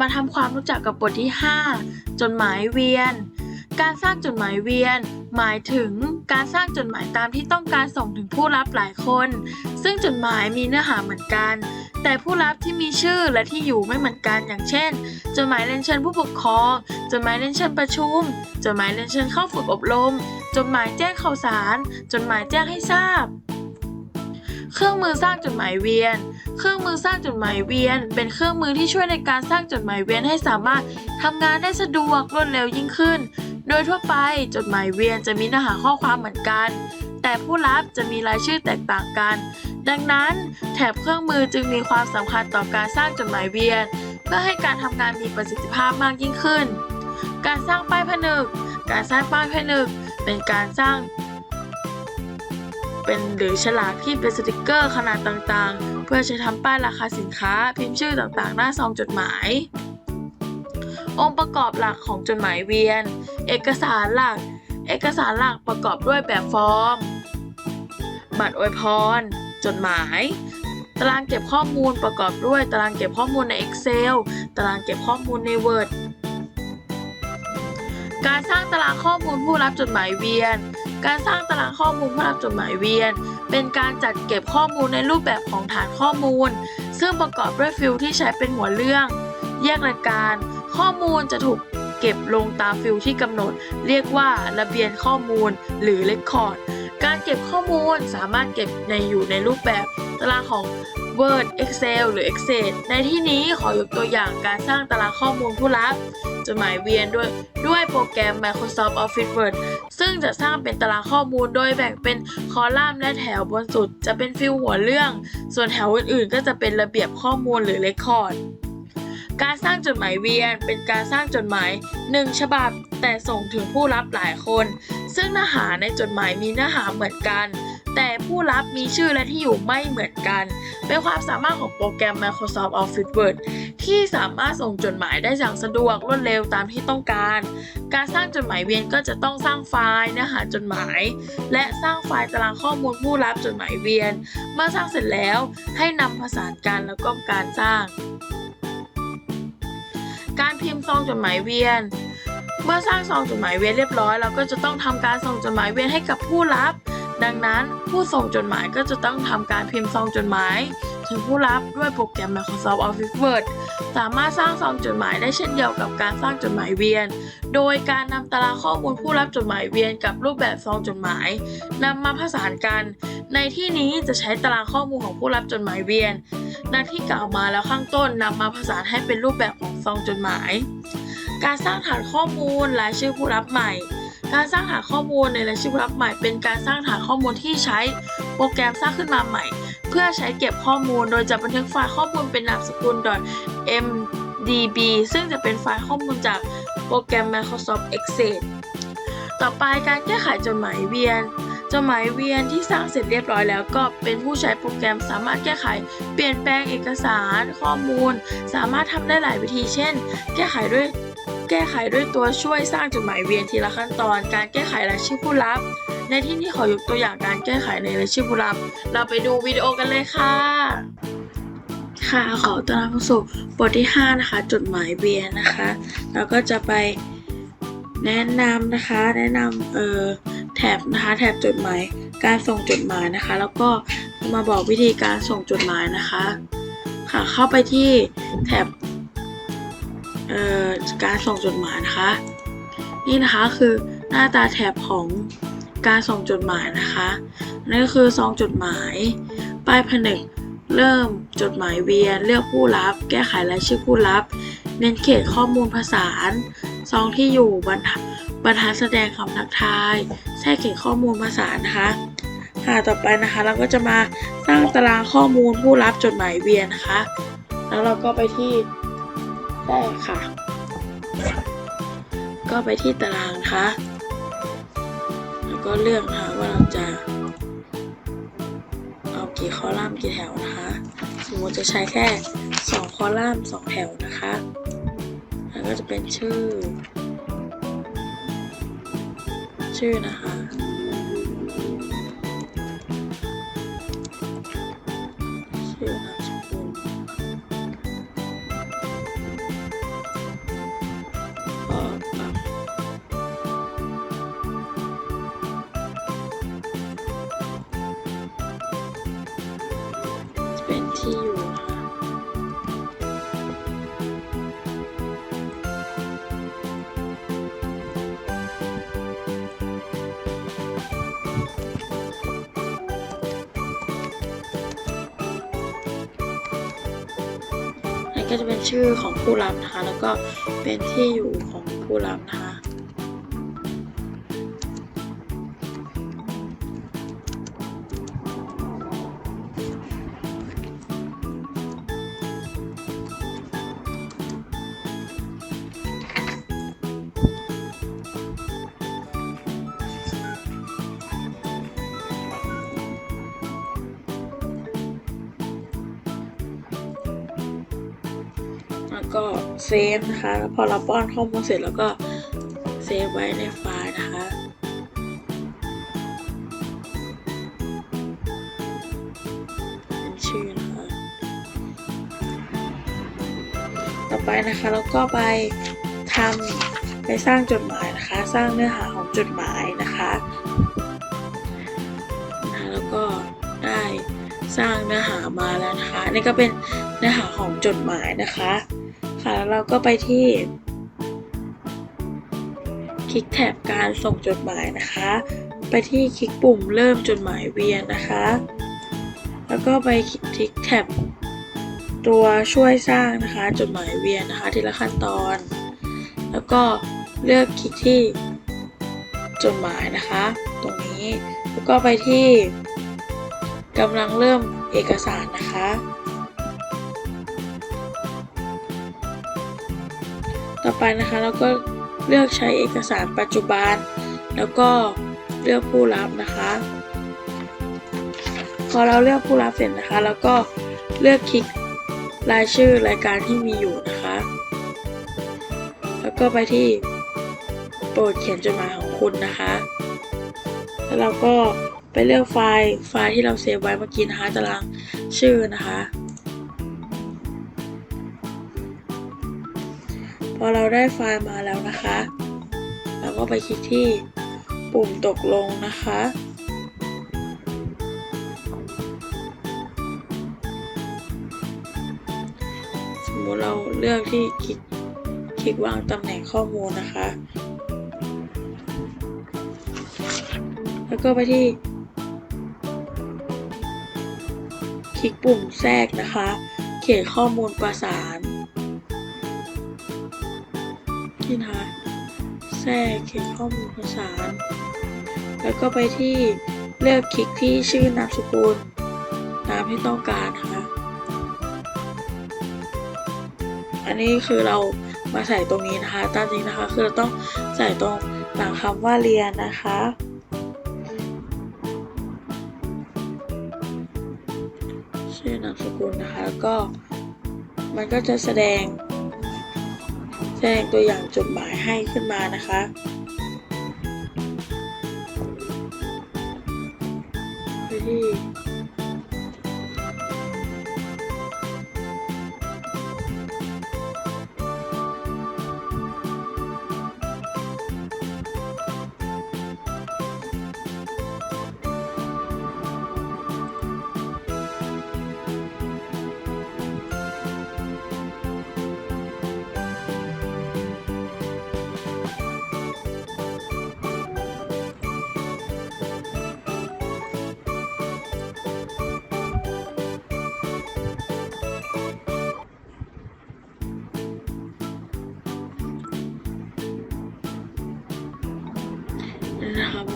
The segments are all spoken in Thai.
มาทำความรู้จักกับบทที่ 5 จดหมายเวียน การสร้างจดหมายเวียน หมายถึงการสร้างจดหมายตามที่ต้องการส่งถึงผู้รับหลายคน ซึ่งจดหมายมีเนื้อหาเหมือนกัน แต่ผู้รับที่มีชื่อและที่อยู่ไม่เหมือนกัน อย่างเช่น จดหมายเรียนเชิญผู้ปกครอง จดหมายเรียนเชิญประชุม จดหมายเรียนเชิญเข้าฝึกอบรม จดหมายแจ้งข่าวสาร จดหมายแจ้งให้ทราบ เครื่องมือสร้างจดหมายเวียน เครื่องมือสร้างจดหมายเวียน เป็นเครื่องมือที่ช่วยในการสร้างจดหมายเวียนให้สามารถทำงานได้สะดวกรวดเร็วยิ่งขึ้น โดยทั่วไปจดหมายเวียนจะมีเนื้อหาข้อความเหมือนกัน แต่ผู้รับจะมีรายชื่อแตกต่างกัน ดังนั้น แถบเครื่องมือจึงมีความสำคัญต่อการสร้างจดหมายเวียน เพื่อให้การทำงานมีประสิทธิภาพมากยิ่งขึ้น การสร้างป้ายผนึก การสร้างป้ายผนึก เป็นการสร้าง เป็นหรือฉลากที่เป็นสติกเกอร์ขนาดต่างๆ เพื่อใช้ทำป้ายราคาสินค้า พิมพ์ชื่อต่างๆ หน้าซองจดหมาย องค์ประกอบหลักของจดหมายเวียน เอกสารหลัก เอกสารหลักประกอบด้วยแบบฟอร์ม บัตรอวยพร จดหมาย ตารางเก็บข้อมูลประกอบด้วยตารางเก็บข้อมูลใน Excel ตารางเก็บข้อมูลใน Word การสร้างตารางข้อมูลผู้รับจดหมายเวียน การสร้างตารางข้อมูลผู้รับจดหมายเวียน เป็นการจัดเก็บข้อมูลในรูปแบบของฐานข้อมูล ซึ่งประกอบด้วยฟิลที่ใช้เป็นหัวเรื่อง แยกรายการ ข้อมูลจะถูกเก็บลงตามฟิลที่กำหนด เรียกว่าระเบียนข้อมูลหรือ Record การเก็บข้อมูลสามารถเก็บในอยู่ในรูปแบบตารางของ Word Excel หรือ Excel ในที่นี้ขอยกตัวอย่างการสร้างตารางข้อมูลผู้รับจดหมายเวียนด้วยด้วยโปรแกรม Microsoft Office Word ซึ่งจะสร้างเป็นตารางข้อมูลโดยแบ่งเป็นคอลัมน์และแถวบนสุด จะเป็นฟิลหัวเรื่อง ส่วนแถวอื่นๆ ก็จะเป็นระเบียบข้อมูลหรือเลคคอร์ดการสร้างจดหมายเวียน เป็นการสร้างจดหมายหนึ่งฉบับแต่ส่งถึงผู้รับหลายคน ซึ่งเนื้อหาในจดหมายมีเนื้อหาเหมือนกัน แต่ผู้รับมีชื่อและที่อยู่ไม่เหมือนกัน เป็นความสามารถของโปรแกรม Microsoft Office Word ที่สามารถส่งจดหมายได้อย่างสะดวกรวดเร็วตามที่ต้องการ การสร้างจดหมายเวียนก็จะต้องสร้างไฟล์เนื้อหาจดหมาย และสร้างไฟล์ตารางข้อมูลผู้รับจดหมายเวียน เมื่อสร้างเสร็จแล้วให้นำผสานกันแล้วก็การสร้าง การพิมพ์ซองจดหมายเวียน เมื่อสร้างซองจดหมายเวียนเรียบร้อยเราก็จะต้องทำการส่งจดหมายเวียนให้กับผู้รับ ดังนั้นผู้ส่งจดหมายก็จะต้องทำการพิมพ์ซองจดหมาย ถึงผู้รับด้วยโปรแกรม Microsoft Office Word สามารถสร้างซองจดหมายได้เช่นเดียวกับการสร้างจดหมายเวียน โดยการนำตารางข้อมูลผู้รับจดหมายเวียนกับรูปแบบซองจดหมายนำมาผสานกัน ในที่นี้จะใช้ตารางข้อมูลของผู้รับจดหมายเวียนดังที่กล่าวมาแล้วข้างต้นนำมาผสานให้เป็นรูปแบบของซองจดหมาย การสร้างฐานข้อมูลรายชื่อผู้รับใหม่ การสร้างฐานข้อมูลในรายชื่อผู้รับใหม่ เป็นการสร้างฐานข้อมูลที่ใช้โปรแกรมสร้างขึ้นมาใหม่ เพื่อใช้เก็บข้อมูล โดยจะบันทึกไฟล์ข้อมูลเป็นนามสกุล .mdb ซึ่งจะเป็นไฟล์ข้อมูลจากโปรแกรม Microsoft Excel ต่อไปการแก้ไขจดหมายเวียนจดหมายเวียนที่สร้างเสร็จเรียบร้อยแล้วก็เป็นผู้ใช้โปรแกรมสามารถแก้ไข เปลี่ยนแปลงเอกสาร ข้อมูล สามารถทำได้หลายวิธี เช่น แก้ไขด้วย แก้ไขด้วยตัวช่วยสร้างจดหมายเวียนทีละขั้นตอน การแก้ไขรายชื่อผู้รับ ในที่นี้ขอยกตัวอย่างการแก้ไขในรายชื่อผู้รับ เราไปดูวิดีโอกันเลยค่ะ ค่ะขอต้อนรับเข้าสู่บทที่ 5 นะคะ จดหมายเวียนนะคะ เราก็จะไปแนะนำนะคะ แนะนำเอ่อแถบนะคะแถบจดหมายการส่งจดหมายนะคะ แล้วก็มาบอกวิธีการส่งจดหมายนะคะ ค่ะเข้าไปที่แถบ การส่งจดหมายนะคะ นี่นะคะคือหน้าตาแถบของการส่งจดหมายนะคะนั่นก็คือซองจดหมาย ป้ายผนึก เริ่มจดหมายเวียน เลือกผู้รับ แก้ไขรายชื่อผู้รับ เน้นเขตข้อมูลผสาซองที่อยู่บรรทัดบรรทัดแสดงคำทักทาย แทรกเขตข้อมูลผสานนะคะค่ะต่อไปนะคะ เราก็จะมาสร้างตารางข้อมูลผู้รับจดหมายเวียนนะคะ แล้วเราก็ไปที่ ได้ค่ะ ก็ไปที่ตารางนะคะ แล้วก็เลือกนะคะว่าเราจะ เอากี่คอลัมน์กี่แถวนะคะ สมมติจะใช้แค่ 2 คอลัมน์ 2 แถวนะคะ แล้วก็จะเป็นชื่อ ชื่อนะคะ ที่อยู่ก็จะเป็นชื่อของผู้รับนะคะ แล้วก็เป็นที่อยู่ของผู้รับนะคะ ก็เซฟนะคะ แล้วพอเราป้อนข้อมูลเสร็จแล้วก็เซฟไว้ในไฟล์นะคะเป็นชื่อนะคะ ต่อไปนะคะแล้วก็ไปทำไปสร้างจดหมายนะคะ สร้างเนื้อหาของจดหมายนะคะแล้วก็ได้สร้างเนื้อหามาแล้วนะคะ นี่ก็เป็นเนื้อหาของจดหมายนะคะ ค่ะแล้วเราก็ไปที่ คลิกแท็บการส่งจดหมายนะคะ ไปที่คลิกปุ่มเริ่มจดหมายเวียนนะคะ แล้วก็ไปคลิกแท็บตัวช่วยสร้างนะคะ จดหมายเวียนนะคะทีละขั้นตอน แล้วก็เลือกคลิกที่จดหมายนะคะ ตรงนี้แล้วก็ไปที่กำลังเริ่มเอกสารนะคะ ต่อไปนะคะแล้วก็เลือกใช้เอกสารปัจจุบัน แล้วก็เลือกผู้รับนะคะ พอเราเลือกผู้รับเสร็จนะคะ แล้วก็เลือกคลิกรายชื่อรายการที่มีอยู่นะคะ แล้วก็ไปที่โปรดเขียนจดหมายของคุณนะคะ แล้วเราก็ไปเลือกไฟล์ไฟล์ที่เราเซฟไว้เมื่อกี้นะคะตารางชื่อนะคะ พอเราได้ไฟล์มาแล้วนะคะ เราก็ไปคลิกที่ปุ่มตกลงนะคะ สมมติเราเลือกที่คลิกคลิกวางตำแหน่งข้อมูลนะคะ แล้วก็ไปที่คลิกปุ่มแทรกนะคะ เขียนข้อมูลประสาน แทรกเขียนข้อมูลประสานแล้วก็ไปที่เลือกคลิกที่ชื่อนามสกุลตามที่ต้องการนะคะ อันนี้คือเรามาใส่ตรงนี้นะคะ ตามจริงนะคะคือเราต้องใส่ตรงหลังคำว่าเรียนนะคะชื่อนามสกุลนะคะแล้วก็มันก็จะแสดง แสดงตัวอย่างจดหมายให้ขึ้นมานะคะ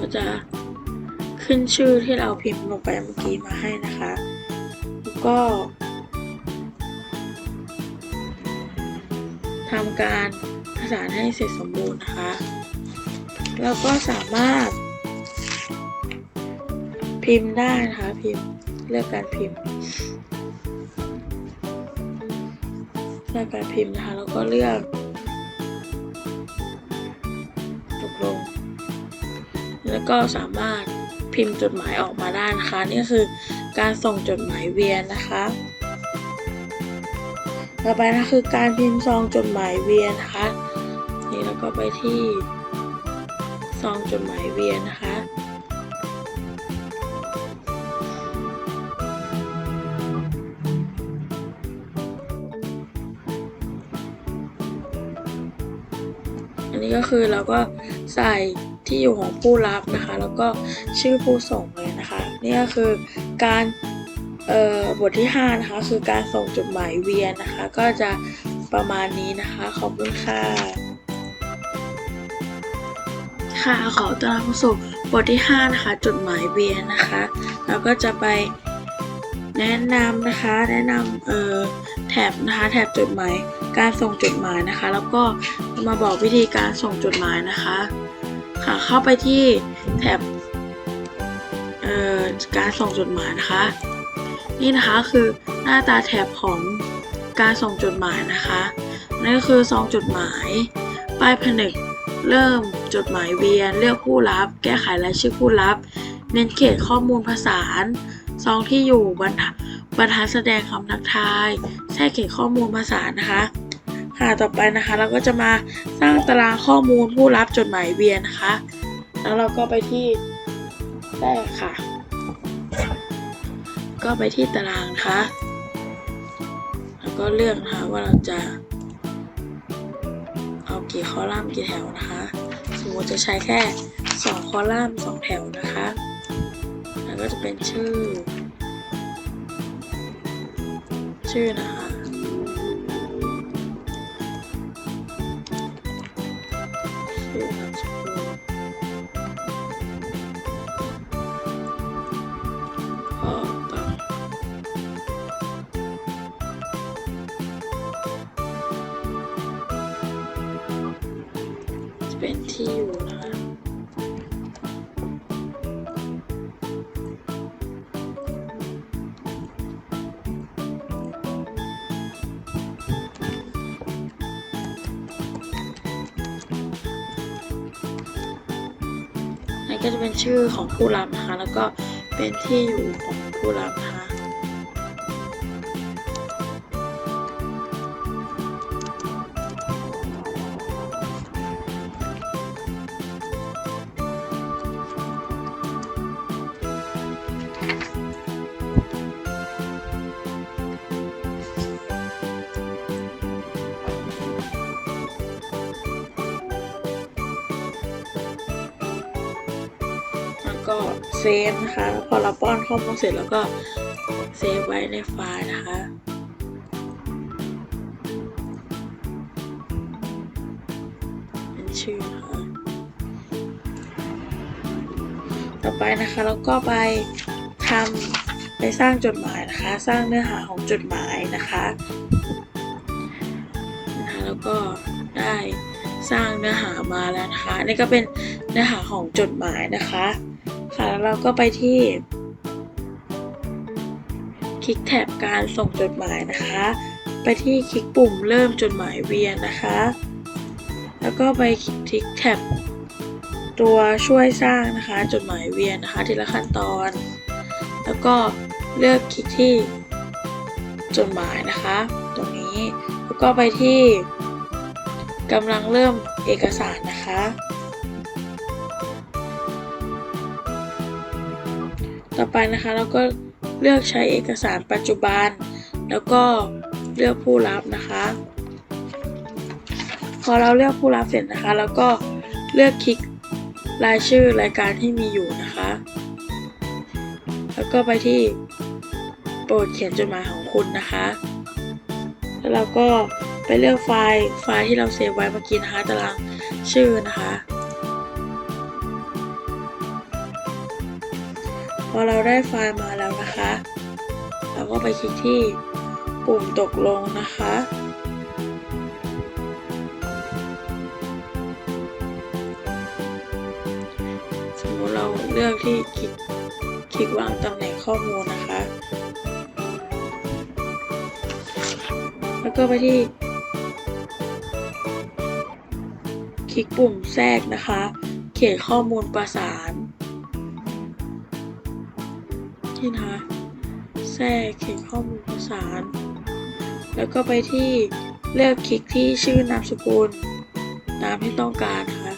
ก็จะขึ้นชื่อที่เราพิมพ์ลงไปเมื่อกี้มาให้นะคะ แล้วก็ทำการประสานให้เสร็จสมบูรณ์นะคะ แล้วก็สามารถ พิมพ์ได้นะคะพิมพ์เลือกการพิมพ์เลือกการพิมพ์นะคะแล้วก็เลือก แล้วก็สามารถพิมพ์จดหมายออกมาได้นะคะนี่ก็คือการส่งจดหมายเวียนนะคะ ต่อไปนะคือการพิมพ์ซองจดหมายเวียนนะคะ นี่เราก็ไปที่ซองจดหมายเวียนนะคะอันนี้ก็คือเราก็ใส่ ที่อยู่ของผู้รับนะคะ แล้วก็ชื่อผู้ส่งเลยนะคะนี่ก็คือการบทที่ 5 นะคะ คือการส่งจดหมายเวียนนะคะ ก็จะประมาณนี้นะคะ ขอบคุณค่ะ ค่ะขอต้อนรับสู่บทที่ 5 นะคะ จดหมายเวียนนะคะ เราก็จะไปแนะนำนะคะ แนะนำเอ่อแท็บนะคะแท็บจดหมาย การส่งจดหมายนะคะ แล้วก็มาบอกวิธีการส่งจดหมายนะคะ ค่ะ เข้าไปที่แท็บการส่งจดหมายนะคะ นี่นะคะคือหน้าตาแถบของการส่งจดหมายนะคะนั่นก็คือซองจดหมาย ป้ายผนึก เริ่มจดหมายเวียน เลือกผู้รับ แก้ไขรายชื่อผู้รับ เน้นเขตข้อมูลผสาซองที่อยู่บรรทัดแสดงคำทักทาย แทรกเขตข้อมูลผสานะคะ ค่ะต่อไปนะคะ เราก็จะมาสร้างตารางข้อมูลผู้รับจดหมายเวียนนะคะ แล้วเราก็ไปที่แรกค่ะ ก็ไปที่ตารางนะคะ แล้วก็เลือกนะคะว่าเราจะเอากี่คอลัมน์กี่แถวนะคะ สมมติจะใช้แค่ 2 คอลัมน์2แถวนะคะ แล้วก็จะเป็นชื่อ ชื่อนะคะ นี่ก็จะเป็นชื่อของผู้รับนะคะ แล้วก็เป็นที่อยู่ของผู้รับนะคะ ก็เซฟนะคะ พอเราป้อนข้อมูลเสร็จแล้วก็เซฟไว้ในไฟล์นะคะเป็นชื่อนะคะต่อไปนะคะแล้วก็ไปทำไปสร้างจดหมายนะคะ สร้างเนื้อหาของจดหมายนะคะนะคะแล้วก็ได้สร้างเนื้อหามาแล้วนะคะนี่ก็เป็นเนื้อหาของจดหมายนะคะ ค่ะแล้วเราก็ไปที่ คลิกแท็บการส่งจดหมายนะคะ ไปที่คลิกปุ่มเริ่มจดหมายเวียนนะคะ แล้วก็ไปคลิกแท็บตัวช่วยสร้างนะคะจดหมายเวียนนะคะทีละขั้นตอน แล้วก็เลือกคลิกที่จดหมายนะคะ ตรงนี้แล้วก็ไปที่กำลังเริ่มเอกสารนะคะ ต่อไปนะคะเราก็เลือกใช้เอกสารปัจจุบัน แล้วก็เลือกผู้รับนะคะ พอเราเลือกผู้รับเสร็จนะคะ แล้วก็เลือกคลิกรายชื่อรายการที่มีอยู่นะคะ แล้วก็ไปที่โปรดเขียนจดหมายของคุณนะคะ แล้วเราก็ไปเลือกไฟล์ไฟล์ที่เราเซฟไว้เมื่อกี้นะคะตารางชื่อนะคะ อเราได้ไฟล์มาแล้วนะคะ เราก็ไปคลิกที่ปุ่มตกลงนะคะ สมมติเราเลือกที่คลิกคลิกวางตำแหน่งข้อมูลนะคะ แล้วก็ไปที่คลิกปุ่มแทรกนะคะ เขตข้อมูลประสาน ที่นะคะแทรกเขียนข้อมูลประสานแล้วก็ไปที่เลือกคลิกที่ชื่อนามสกุลตามที่ต้องการนะคะ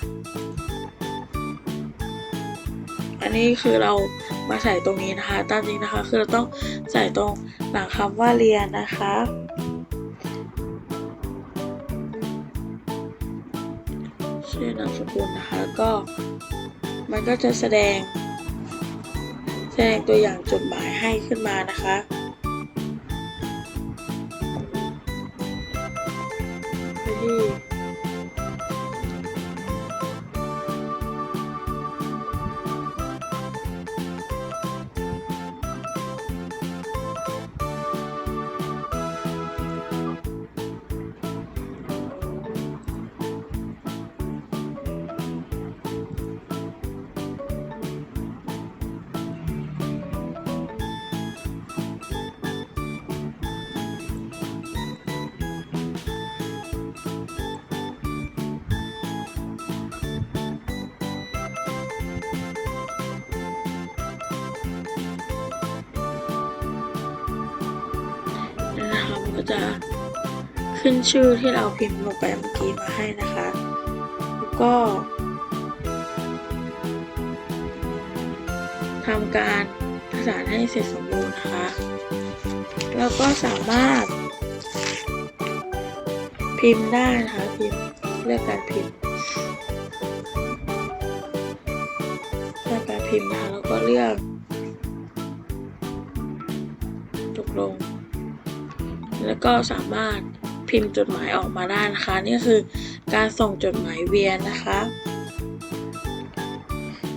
อันนี้คือเรามาใส่ตรงนี้นะคะ ตามจริงนะคะ คือเราต้องใส่ตรงหลังคำว่าเรียนนะคะ ชื่อนามสกุลนะคะแล้วก็มันก็จะแสดง แสดงตัวอย่างจดหมายให้ขึ้นมานะคะ จะขึ้นชื่อที่เราพิมพ์ลงไปเมื่อกี้มาให้นะคะ แล้วก็ทำการประสานให้เสร็จสมบูรณ์นะคะ แล้วก็สามารถ พิมพ์ได้นะคะพิมพ์เลือกการพิมพ์เลือกการพิมพ์นะคะแล้วก็เลือก ก็สามารถพิมพ์จดหมายออกมาได้นะคะ นี่คือการส่งจดหมายเวียนนะคะ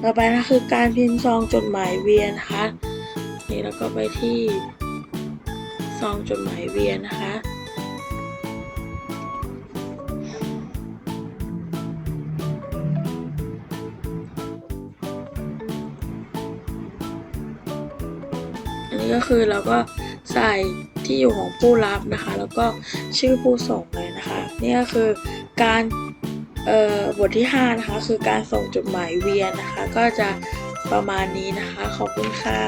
ต่อไปนะคือการพิมพ์ซองจดหมายเวียนนะคะ นี่แล้วก็ไปที่ซองจดหมายเวียนนะคะอันนี้ก็คือเราก็ใส่ ที่อยู่ของผู้รับนะคะ แล้วก็ชื่อผู้ส่งเลยนะคะนี่ก็คือการบทที่5นะคะคือการส่งจดหมายเวียนนะคะ ก็จะประมาณนี้นะคะ ขอบคุณค่ะ